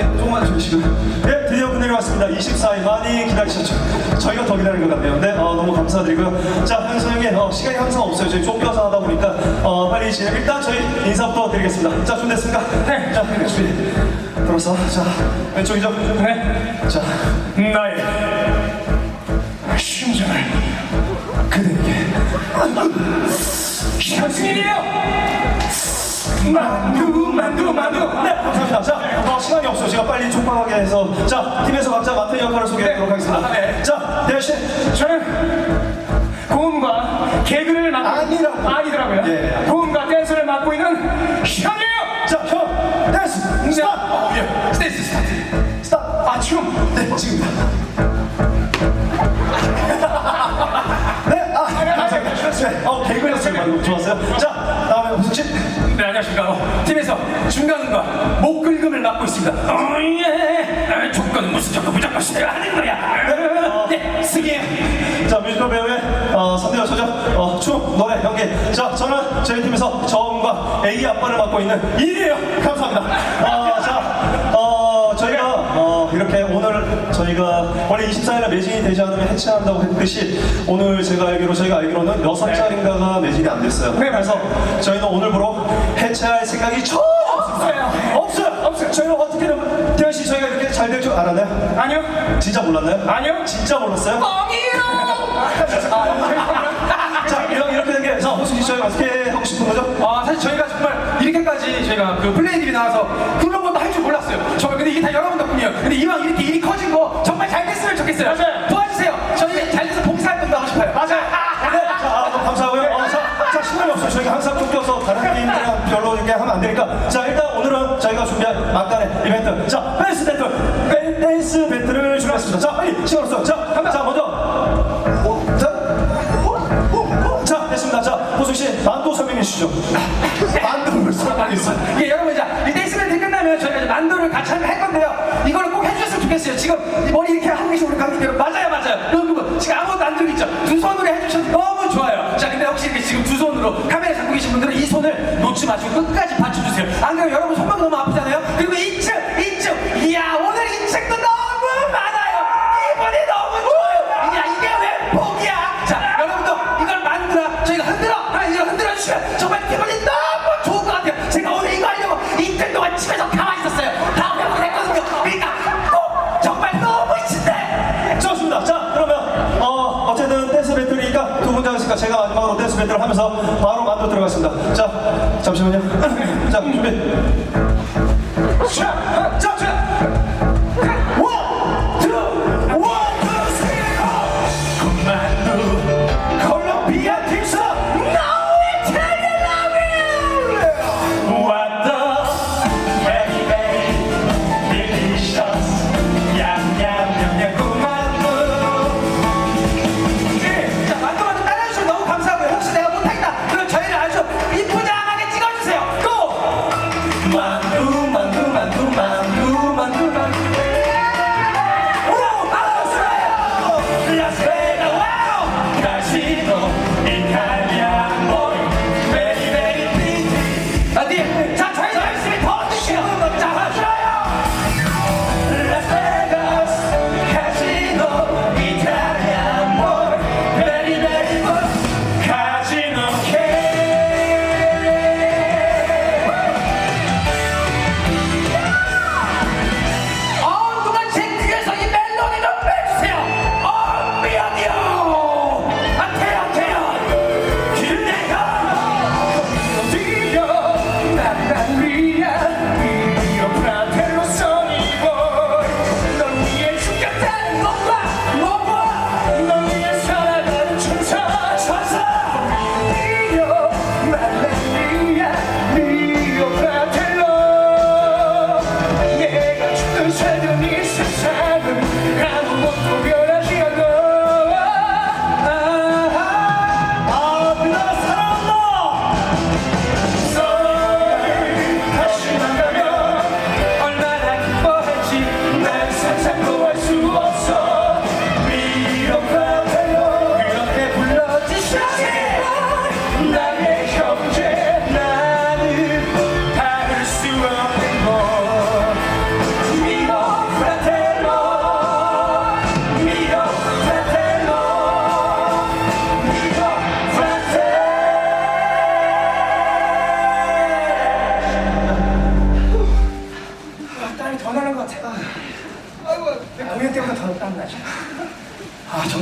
조금만 주시고요. 예, 드디어 그날이 왔습니다. 24일 많이 기다리셨죠? 저희가 더 기다린 것 같네요. 네, 어, 너무 감사드리고요. 자, 현수 형이 어, 시간이 항상 없어요. 저희 쫓겨서 하다 보니까 어, 빨리 진행. 일단 저희 인사부터 드리겠습니다. 자, 준비됐습니까? 네. 자, 준비. 들어서. 자, 왼쪽이죠? 네. 자, 나의 심장을 그대에게. 현승이에요. 만두 만두 만두. 네, 감사합니다. 자, 어, 시간이 없어요. 제가 빨리 촉박하게 해서. 자, 팀에서 각자 맡은 역할을 소개하도록 하겠습니다. 아, 네. 자, 대신. 저는 고음과 개그를 맡고 아니라고. 아니더라고요. 예. 고음과 댄스를 맡고 있는 현이에요. 자, 형, 댄스. 스탑! 목 긁음을 맡고 있습니다. 어 예. 아, 조건은 무슨 조건 무조건 시대가 하는 거야. 어, 네 승희예요. 자, 뮤지컬 배우의 어, 선대여 소장, 어, 춤, 노래, 연기. 자, 저는 저희 팀에서 저음과 애기 아빠를 맡고 있는 일이에요. 감사합니다. 어, 자, 어, 저희가 어, 이렇게 오늘 저희가 원래 24일에 매진이 되지 않으면 해체한다고 했듯이 오늘 제가 알기로 저희가 알기로는 6장인가가 매진이 안 됐어요. 네, 그래서 저희는 오늘부로 해체할 생각이 전혀. 없어요. 잘 될 줄 알았나요? 아니요. 진짜 몰랐나요? 아니요. 진짜 몰랐어요? 뻥이요. 자, 이렇게, 이렇게 된 게, 자, 호수 씨, 저희가 어떻게 하고 싶은 거죠? 아 사실 저희가 정말 이렇게까지 저희가 그 플레이들이 나와서 그런 것도 할 줄 몰랐어요. 정말 근데 이게 다 여러분 덕분이에요. 근데 이왕 이렇게 일이 커진 거 정말 잘 됐으면 좋겠어요. 맞아요. 도와주세요. 저희 잘 돼서 봉사활동도 하고 싶어요. 맞아요. 네, 자, 아, 너무 감사하고요. 어, 자, 자, 시간이 없어요. 저희가 항상 쫓겨서 다른 게임이랑 별로 이렇게 하면 안 되니까. 자, 일단 오늘은 저희가 준비한 막간의 이벤트. 자, 댄스 배틀. 댄- 댄스 배틀을 준비했습니다. 자, 빨리 시간 없어요. 자, 자, 먼저. 어, 자, 어, 어, 자, 됐습니다. 자, 호수 씨, 만도 설명해 주시죠. 만도를 설명해 주세요. 예, 여러분 자, 이 댄스밴드 끝나면 저희가 이제 만두를 같이 할 건데요. 이거를 꼭 해주셨으면 좋겠어요. 지금 이 머리 이렇게 하고 계신 우리 관객여러분 맞아요, 맞아요. 여러분 지금 아무것도 안 들고 있죠. 두 손으로 해주셔도 너무 좋아요. 자, 근데 혹시 이렇게 지금 두 손으로 카메라 잡고 계신 분들은 이 손을 놓지 마시고 끝까지 받쳐주세요. 안 그러면 여러분 손목 너무 아프 배틀을 하면서 바로 만들어 들어가겠습니다. 자, 잠시만요. 자, 준비. 고!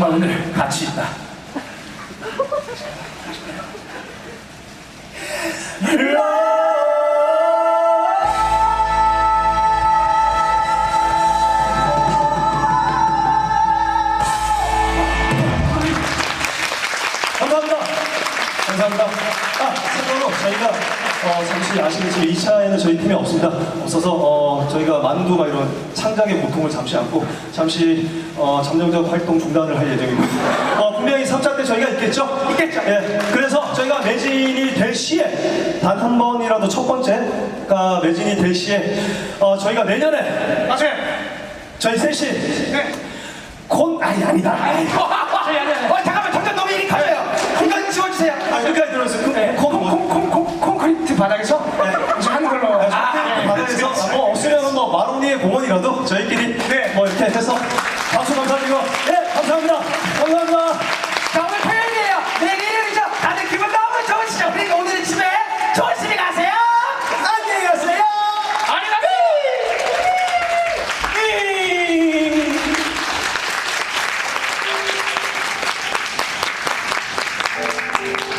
정말 오늘 가치 있다. 감사합니다. 감사합니다. 아, 참고로 저희가 어, 잠시 아시겠지만 2차에는 저희 팀이 없습니다. 없어서 어, 저희가 만두 막 이런 창작의 고통을 잠시 안고 잠시 어, 잠정적 활동 중단을 할 예정입니다. 어, 분명히 3차 때 저희가 있겠죠? 있겠죠. 예. 그래서 저희가 매진이 될 시에 단 한 번이라도 첫 번째가 매진이 될 시에 어, 저희가 내년에 맞아요. 저희 셋이 네. 콘 아니 아니다. 아니, 어, 잠깐만, 점점 너무 일이 커져요. 이건 지워주세요. 아, 여기까지 들었어요. 그, 콘 뭐? 콩, 콩, 콩, 콘크리트 바닥에서 하는 걸로. 아, 바닥에서 뭐 없으면 뭐 마롱니의 공원이라도 저희끼리 네. 뭐 이렇게 해서